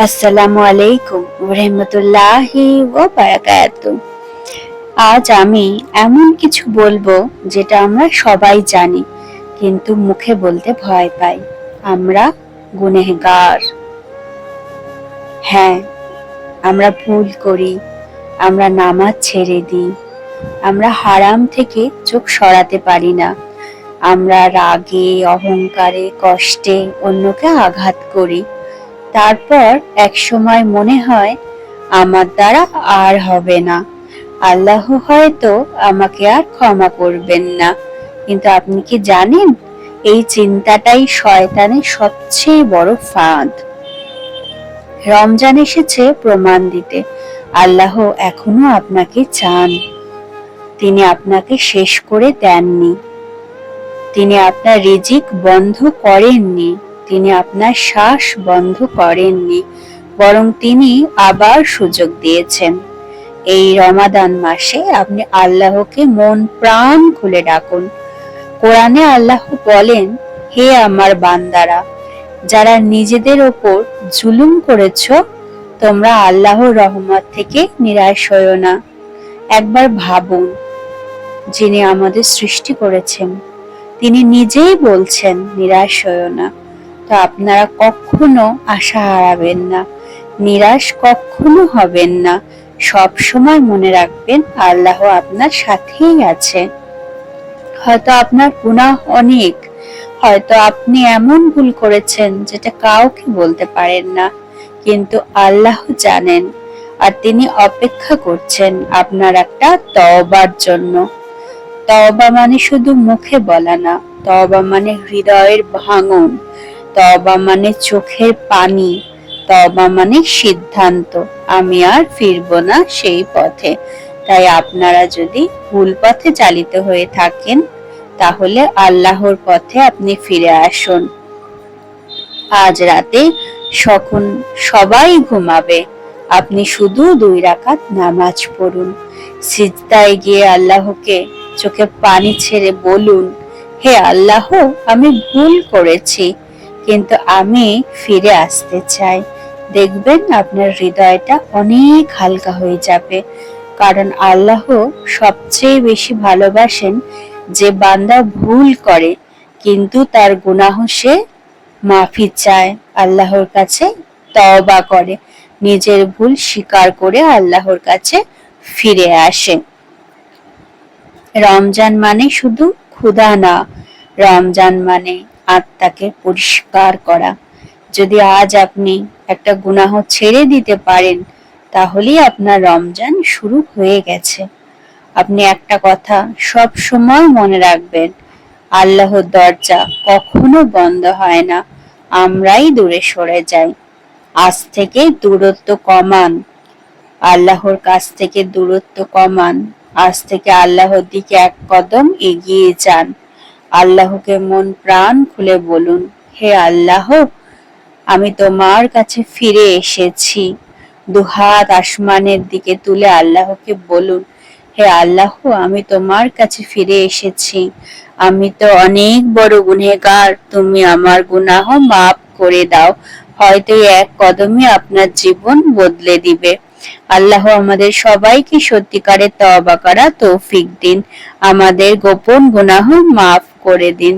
আসসালামু আলাইকুম রহমতুল্লাহি ও বারাকাতু আজ আমি এমন কিছু বলব যেটা আমরা সবাই জানি, কিন্তু মুখে বলতে ভয় পাই। আমরা গুনেহগার। হ্যাঁ আমরা ভুল করি, আমরা নামাজ ছেড়ে দিই, আমরা হারাম থেকে চোখ সরাতে পারি না, আমরা রাগে, অহংকারে, কষ্টে অন্যকে আঘাত করি। তারপর এক সময় মনে হয় আমার দ্বারা আর হবে না। আল্লাহ হয়তো আমাকে আর ক্ষমা করবেন না। কিন্তু আপনি কি জানেন, এই চিন্তাটাই শয়তানের সবচেয়ে বড় ফাঁদ। রমজান এসেছে প্রমাণ দিতে। আল্লাহ এখনও আপনাকে চান। তিনি আপনাকে শেষ করে দেননি। তিনি আপনার রিজিক বন্ধ করেননি। তিনি আপনার শ্বাস বন্ধ করেননি, বরং তিনি আবার সুযোগ দিয়েছেন। এই রমাদান মাসে আপনি আল্লাহকে মন প্রাণ খুলে ডাকুন। কোরআনে আল্লাহ বলেন, হে আমার বান্দারা, যারা নিজেদের ওপর জুলুম করেছ, তোমরা আল্লাহর রহমত থেকে নিরাশ হইও না। একবার ভাবুন, যিনি আমাদের সৃষ্টি করেছেন, তিনি নিজেই বলছেন, নিরাশ হইও না। তো আপনারা কখনো আশা হারাবেন না, নিরাশ কখনো হবেন না, সব সময় মনে রাখবেন আল্লাহ আপনার সাথেই আছে। হয়তো আপনার গুনাহ অনেক, হয়তো আপনি এমন ভুল করেছেন যেটা কাউকে বলতে পারেন না, কিন্তু আল্লাহ জানেন আর তিনি অপেক্ষা করছেন আপনার একটা তওবার জন্য। তওবা মানে শুধু মুখে বলা না, তওবা মানে হৃদয়ের ভাঙন। তবা মানে চোখের পানি তবা মানে সিদ্ধান্ত। আমি আর ফিরব না সেই পথে। তাই আপনারা যদি ভুল পথে চালিত হয়ে থাকেন, তাহলে আল্লাহর পথে আপনি ফিরে আসুন। আজ রাতে সখন সবাই ঘুমাবে। আপনি শুধু দুই রাকাত নামাজ পড়ুন। সিজদায় গিয়ে আল্লাহকে চোখে পানি ছেড়ে বলুন, হে আল্লাহ, আমি ভুল করেছি। কিন্তু আমি ফিরে আসতে চাই। দেখবেন আপনার হৃদয়টা অনেক হালকা হয়ে যাবে। কারণ আল্লাহ সবচেয়ে বেশি ভালোবাসেন যে বান্দা ভুল করে, কিন্তু তার গুনাহ সে মাফি চায়, আল্লাহর কাছে তওবা করে। নিজের ভুল স্বীকার করে আল্লাহর কাছে ফিরে আসে। রমজান মানে শুধু ক্ষুধা না, রমজান মানে আত্মাকে পরিষ্কার করা। যদি আজ আপনি একটা গুনাহ ছেড়ে দিতে পারেন, তাহলেই আপনার রমজান শুরু হয়ে গেছে। আপনি একটা কথা সব সময় মনে রাখবেন, আল্লাহর দরজা কখনো বন্ধ হয় না, আমরাই দূরে সরে যাই। আজ থেকে দূরত্ব কমান, আল্লাহর কাছ থেকে দূরত্ব কমান। আজ থেকে আল্লাহর দিকে এক কদম এগিয়ে যান। আল্লাহকে মন প্রাণ খুলে বলুন, হে আল্লাহ, আমি তোমার কাছে ফিরে এসেছি। দুহাত আসমানের দিকে তুলে আল্লাহকে বলুন, হে আল্লাহ, আমি তোমার কাছে ফিরে এসেছি। আমি তো অনেক বড় গুনেগার তুমি আমার গুনাহ মাফ করে দাও। হয়তো এক কদমে আপনার জীবন বদলে দিবে। আল্লাহ আমাদের সবাইকে সত্যিকারের তবা করা তৌফিক দিন। আমাদের গোপন গুনাহ মাফ করে দিন।